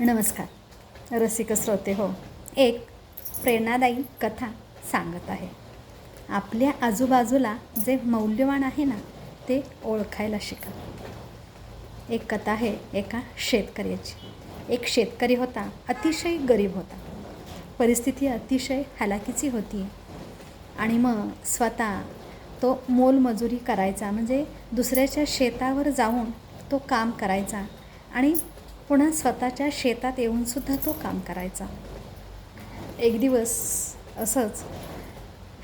नमस्कार. रसिक श्रोते हो एक प्रेरणादायी कथा सांगत आहे. आपल्या आजूबाजूला जे मौल्यवान आहे ना ते ओळखायला शिका. एक कथा आहे एका शेतकऱ्याची. एक शेतकरी होता अतिशय गरीब होता. परिस्थिती अतिशय हलाखीची होती. आणि मग स्वतः तो मोलमजुरी करायचा म्हणजे दुसऱ्याच्या शेतावर जाऊन तो काम करायचा आणि पुन्हा स्वतःच्या शेतात येऊनसुद्धा तो काम करायचा. एक दिवस असंच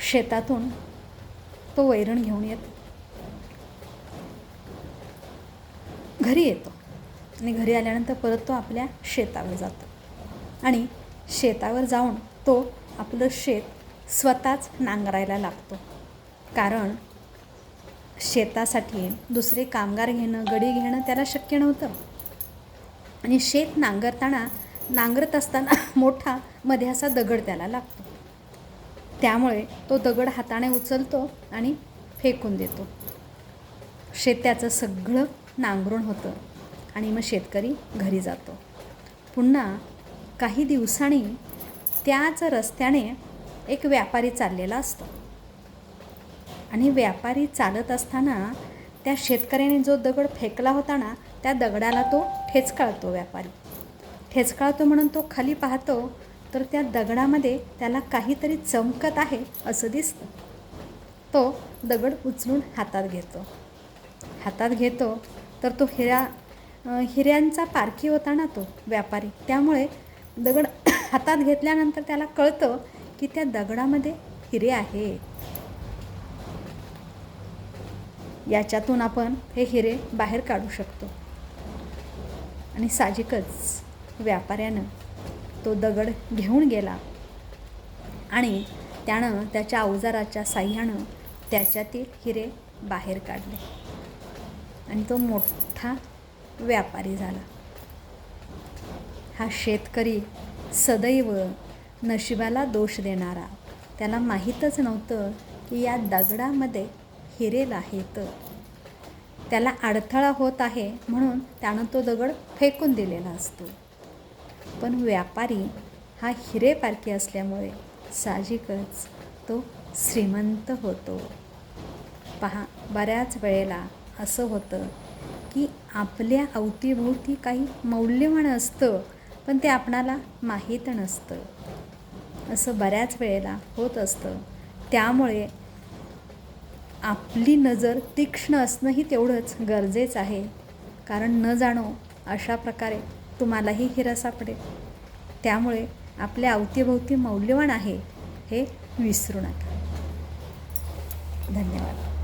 शेतातून तो वैरण घेऊन येतो. घरी येतो आणि घरी आल्यानंतर परत तो आपल्या शेतावर जातो. आणि शेतावर जाऊन तो आपलं शेत स्वतःच नांगरायला लागतो. कारण शेतासाठी दुसरे कामगार घेणं गडी घेणं त्याला शक्य नव्हतं. आणि शेत नांगरताना नांगरत असताना मोठा मध्ये असा दगड त्याला लागतो. त्यामुळे तो दगड हाताने उचलतो आणि फेकून देतो. शेत त्याचं सगळं नांगरून होतं आणि मग शेतकरी घरी जातो. पुन्हा काही दिवसांनी त्याच रस्त्याने एक व्यापारी चाललेला असतो. आणि व्यापारी चालत असताना त्या शेतकऱ्याने जो दगड फेकला होता ना त्या दगडाला तो ठेचकाळतो व्यापारी. ठेचकाळतो म्हणून तो खाली पाहतो तर त्या दगडामध्ये त्याला काहीतरी चमकत आहे असं दिसतं. तो दगड उचलून हातात घेतो. हातात घेतो तर तो हिऱ्या हिऱ्यांचा पारखी होता ना तो व्यापारी. त्यामुळे दगड हातात घेतल्यानंतर त्याला कळतं की त्या दगडामध्ये हिरे आहे. याच्यातून आपण हे हिरे बाहेर काढू शकतो. आणि साहजिकच व्यापाऱ्यानं तो दगड घेऊन गेला. आणि त्यानं त्याच्या अवजाराच्या साह्यानं त्याच्यातील हिरे बाहेर काढले. आणि तो मोठा व्यापारी झाला. हा शेतकरी सदैव नशिबाला दोष देणारा. त्याला माहीतच नव्हतं की या दगडामध्ये हिरेला आहेत त्याला अडथळा होत आहे म्हणून त्यानं तो दगड फेकून दिलेला असतो. पण व्यापारी हा हिरेपारखी असल्यामुळे साहजिकच तो श्रीमंत होतो. पहा बऱ्याच वेळेला असं होतं की आपल्या अवतीभोवती काही मौल्यवान असतं पण ते आपणाला माहीत नसतं. असं बऱ्याच वेळेला होत असतं. त्यामुळे आपली नजर तीक्ष्ण असणंही तेवढंच गरजेचं आहे. कारण न जाणो अशा प्रकारे तुम्हालाही हिरा सापडेल. त्यामुळे आपल्या अवतीभोवती मौल्यवान आहे हे विसरू नका. धन्यवाद.